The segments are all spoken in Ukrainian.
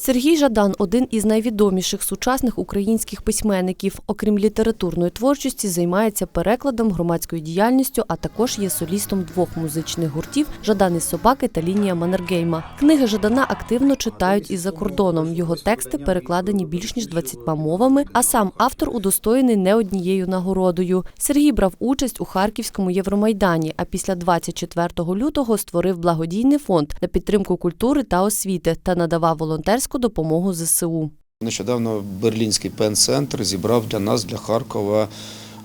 Сергій Жадан один із найвідоміших сучасних українських письменників. Окрім літературної творчості, займається перекладом, громадською діяльністю, а також є солістом двох музичних гуртів Жадан із собаки та лінія Маннергейма. Книги Жадана активно читають і за кордоном. Його тексти перекладені більш ніж 20 мовами, а сам автор удостоєний не однією нагородою. Сергій брав участь у Харківському Євромайдані, а після 24 лютого створив благодійний фонд на підтримку культури та освіти та надавав волонтерську допомогу ЗСУ. Нещодавно Берлінський пен-центр зібрав для нас, для Харкова,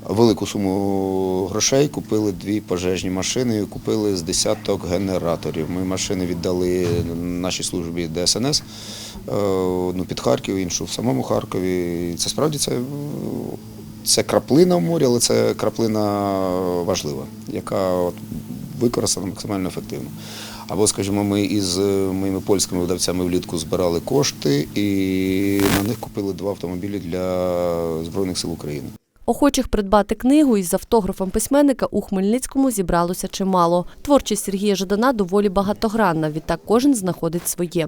велику суму грошей. Купили дві пожежні машини, і купили з десяток генераторів. Ми машини віддали нашій службі ДСНС, е, одну під Харків, іншу в самому Харкові. Це справді це, це краплина в морі, але це краплина важлива, яка використана максимально ефективно. Або, скажімо, ми із моїми польськими видавцями влітку збирали кошти і на них купили два автомобілі для Збройних сил України. Охочих придбати книгу із автографом письменника у Хмельницькому зібралося чимало. Творчість Сергія Жадана доволі багатогранна. Відтак кожен знаходить своє.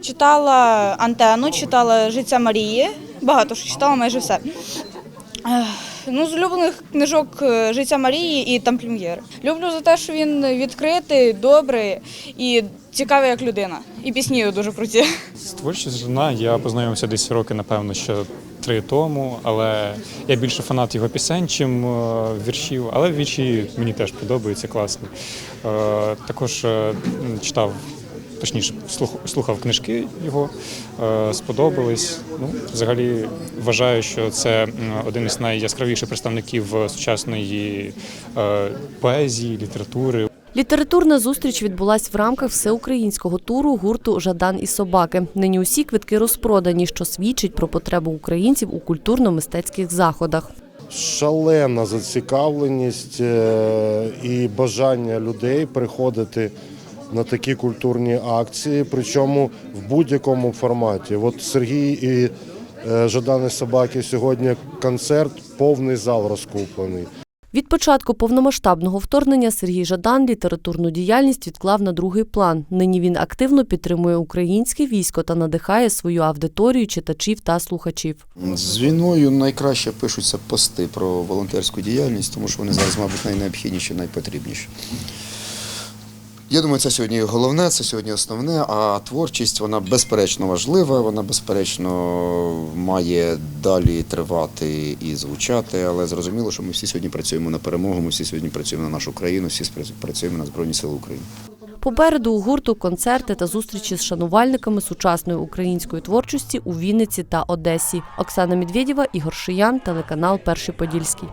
Читала антенну, читала життя Марії. Багато що читала, майже все. Ну, з улюблених книжок е, життя Марії і тамплім'єр. Люблю за те, що він відкритий, добрий і цікавий як людина. І пісні його дуже круті. З творчістю журна я познайомився десь роки, напевно, що три тому, але я більше фанат його пісень, чим е, віршів, але вірші мені теж подобаються, класні. Е, Також читав, точніше, слух- слухав книжки його, е, сподобались. Ну, взагалі вважаю, що це один із найяскравіших представників е, сучасної е, поезії, літератури. Літературна зустріч відбулась в рамках всеукраїнського туру гурту Жадан і собаки. Нині усі квитки розпродані, що свідчить про потребу українців у культурно-мистецьких заходах. шалена зацікавленість і бажання людей приходити на такі культурні акції, причому в будь-якому форматі. От Сергій і е, Жадани Собаки сьогодні концерт, повний зал розкуплений. Від початку повномасштабного вторгнення Сергій Жадан літературну діяльність відклав на другий план. Нині він активно підтримує українське військо та надихає свою аудиторію читачів та слухачів. З війною найкраще пишуться пости про волонтерську діяльність, тому що вони зараз, мабуть, найнеобхідніші, найпотрібніші. Я думаю, це сьогодні головне, це сьогодні основне, а творчість вона безперечно важлива, вона безперечно має далі тривати і звучати, але зрозуміло, що ми всі сьогодні працюємо на перемогу, ми всі сьогодні працюємо на нашу країну, всі працюємо на Збройні Сили України. Попереду у гурту концерти та зустрічі з шанувальниками сучасної української творчості у Вінниці та Одесі. Оксана Медведєва, Ігор Шиян, телеканал Перший Подільський.